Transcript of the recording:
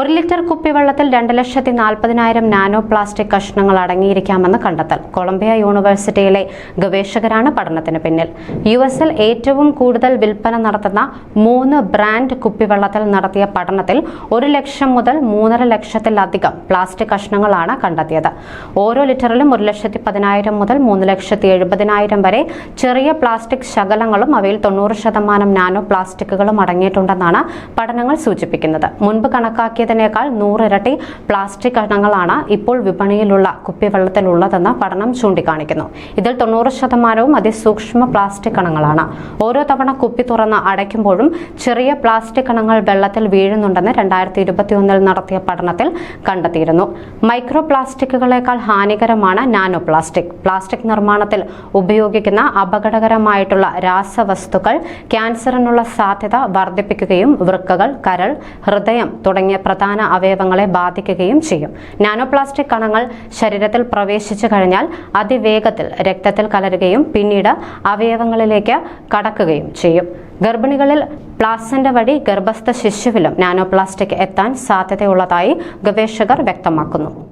ഒരു ലിറ്റർ കുപ്പിവെള്ളത്തിൽ രണ്ട് ലക്ഷത്തി നാൽപ്പതിനായിരം നാനോ പ്ലാസ്റ്റിക് കഷ്ണങ്ങൾ അടങ്ങിയിരിക്കാമെന്ന് കണ്ടെത്തൽ. കൊളംബിയ യൂണിവേഴ്സിറ്റിയിലെ ഗവേഷകരാണ് പഠനത്തിന് പിന്നിൽ. യു ഏറ്റവും കൂടുതൽ വിൽപ്പന നടത്തുന്ന മൂന്ന് ബ്രാൻഡ് കുപ്പിവെള്ളത്തിൽ നടത്തിയ പഠനത്തിൽ ഒരു ലക്ഷം മുതൽ മൂന്നര ലക്ഷത്തിലധികം പ്ലാസ്റ്റിക് കഷ്ണങ്ങളാണ് കണ്ടെത്തിയത്. ഓരോ ലിറ്ററിലും ഒരു ലക്ഷത്തി പതിനായിരം മുതൽ മൂന്ന് ലക്ഷത്തി എഴുപതിനായിരം വരെ ചെറിയ പ്ലാസ്റ്റിക് ശകലങ്ങളും അവയിൽ തൊണ്ണൂറ് ശതമാനം നാനോ പ്ലാസ്റ്റിക്കുകളും അടങ്ങിയിട്ടുണ്ടെന്നാണ് പഠനങ്ങൾ സൂചിപ്പിക്കുന്നത്. മുൻപ് കണക്കാക്കിയതിനേക്കാൾ നൂറിരട്ടി പ്ലാസ്റ്റിക് കണങ്ങളാണ് ഇപ്പോൾ വിപണിയിലുള്ള കുപ്പിവെള്ളത്തിലുള്ളതെന്ന് പഠനം ചൂണ്ടിക്കാണിക്കുന്നു. ഇതിൽ തൊണ്ണൂറ് ശതമാനവും അതിസൂക്ഷ്മ പ്ലാസ്റ്റിക് കണങ്ങളാണ്. ഓരോ തവണ കുപ്പി തുറന്ന് അടയ്ക്കുമ്പോഴും ചെറിയ പ്ലാസ്റ്റിക് കണങ്ങൾ വെള്ളത്തിൽ വീഴുന്നുണ്ടെന്ന് രണ്ടായിരത്തി ഇരുപത്തിയൊന്നിൽ നടത്തിയ പഠനത്തിൽ കണ്ടെത്തിയിരുന്നു. മൈക്രോ പ്ലാസ്റ്റിക്കുകളേക്കാൾ ഹാനികരമാണ് നാനോ പ്ലാസ്റ്റിക് പ്ലാസ്റ്റിക് നിർമ്മാണത്തിൽ ഉപയോഗിക്കുന്ന അപകടകരമായിട്ടുള്ള രാസവസ്തുക്കൾ ക്യാൻസറിനുള്ള സാധ്യത വർദ്ധിപ്പിക്കുകയും വൃക്കകൾ കരൾ ഹൃദയം തുടങ്ങിയ പ്രധാന അവയവങ്ങളെ ബാധിക്കുകയും ചെയ്യും. നാനോപ്ലാസ്റ്റിക് കണങ്ങൾ ശരീരത്തിൽ പ്രവേശിച്ചു കഴിഞ്ഞാൽ അതിവേഗത്തിൽ രക്തത്തിൽ കലരുകയും പിന്നീട് അവയവങ്ങളിലേക്ക് കടക്കുകയും ചെയ്യും. ഗർഭിണികളിൽ പ്ലാസന്റെ വഴി ഗർഭസ്ഥ ശിശുവിലും നാനോപ്ലാസ്റ്റിക് എത്താൻ സാധ്യതയുള്ളതായി ഗവേഷകർ വ്യക്തമാക്കുന്നു.